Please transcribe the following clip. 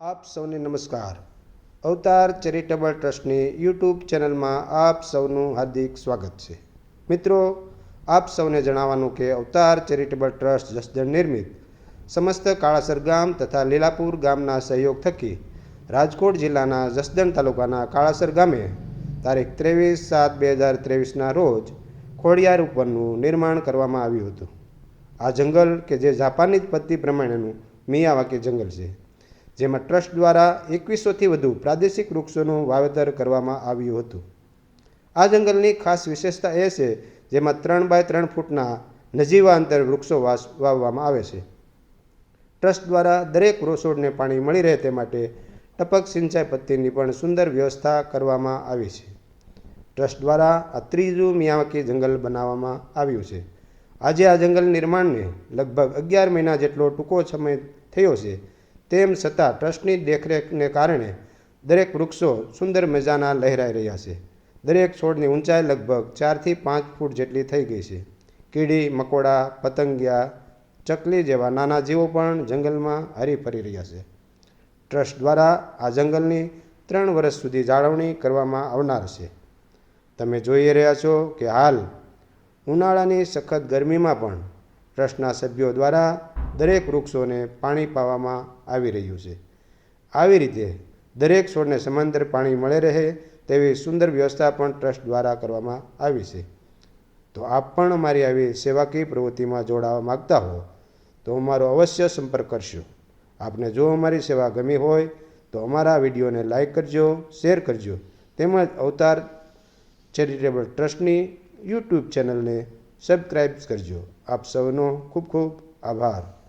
આપ સૌને નમસ્કાર. અવતાર ચેરિટેબલ ટ્રસ્ટની યુટ્યુબ ચેનલમાં આપ સૌનું હાર્દિક સ્વાગત છે. મિત્રો, આપ સૌને જણાવવાનું કે અવતાર ચેરિટેબલ ટ્રસ્ટ જસદણ નિર્મિત સમસ્ત કાળાસર ગામ તથા લીલાપુર ગામના સહયોગ થકી રાજકોટ જિલ્લાના જસદણ તાલુકાના કાળાસર ગામે તારીખ ત્રેવીસ સાત બે હજાર ત્રેવીસના રોજ ખોડિયાર ઉપરનું નિર્માણ કરવામાં આવ્યું હતું. આ જંગલ કે જે જાપાનીઝ પદ્ધતિ પ્રમાણેનું મિયાવાકી જંગલ છે. જેમાં ટ્રસ્ટ દ્વારા એકવીસોથી વધુ પ્રાદેશિક વૃક્ષોનું વાવેતર કરવામાં આવ્યું હતું. આ જંગલની ખાસ વિશેષતા એ છે, જેમાં ત્રણ બાય ત્રણ ફૂટના નજીવા અંતર વૃક્ષો વાસ, વાવવામાં આવે છે. ટ્રસ્ટ દ્વારા દરેક રોસોડને પાણી મળી રહે તે માટે ટપક સિંચાઈ પદ્ધતિની પણ સુંદર વ્યવસ્થા કરવામાં આવી છે. ટ્રસ્ટ દ્વારા આ ત્રીજું મિયાવાકી જંગલ બનાવવામાં આવ્યું છે. આજે આ જંગલ નિર્માણને લગભગ અગિયાર મહિના જેટલો ટૂંકો સમય થયો છે તેમ છતાં ટ્રસ્ટની દેખરેખને કારણે દરેક વૃક્ષો સુંદર મજાના લહેરાઈ રહ્યા છે. દરેક છોડની ઊંચાઈ લગભગ ચારથી પાંચ ફૂટ જેટલી થઈ ગઈ છે. કીડી, મકોડા, પતંગિયા, ચકલી જેવા નાના જીવો પણ જંગલમાં હરીફરી રહ્યા છે. ટ્રસ્ટ દ્વારા આ જંગલની ત્રણ વર્ષ સુધી જાળવણી કરવામાં આવનાર છે. તમે જોઈ રહ્યા છો કે હાલ ઉનાળાની સખત ગરમીમાં પણ ટ્રસ્ટના સભ્યો દ્વારા દરેક વૃક્ષોને પાણી પાવામાં આવી રહ્યું છે. આવી રીતે દરેક છોડને સમાંતર પાણી મળે રહે તેવી સુંદર વ્યવસ્થા પણ ટ્રસ્ટ દ્વારા કરવામાં આવી છે. તો આપ પણ અમારી આવી સેવાકીય પ્રવૃત્તિમાં જોડાવા માગતા હો, તો અમારો અવશ્ય સંપર્ક કરશો. આપને જો અમારી સેવા ગમી હોય, તો અમારા વિડીયોને લાઈક કરજો, શેર કરજો, તેમજ અવતાર ચેરિટેબલ ટ્રસ્ટની યુટ્યુબ ચેનલને સબસ્ક્રાઈબ કરજો. આપ સૌનો ખૂબ ખૂબ આભાર.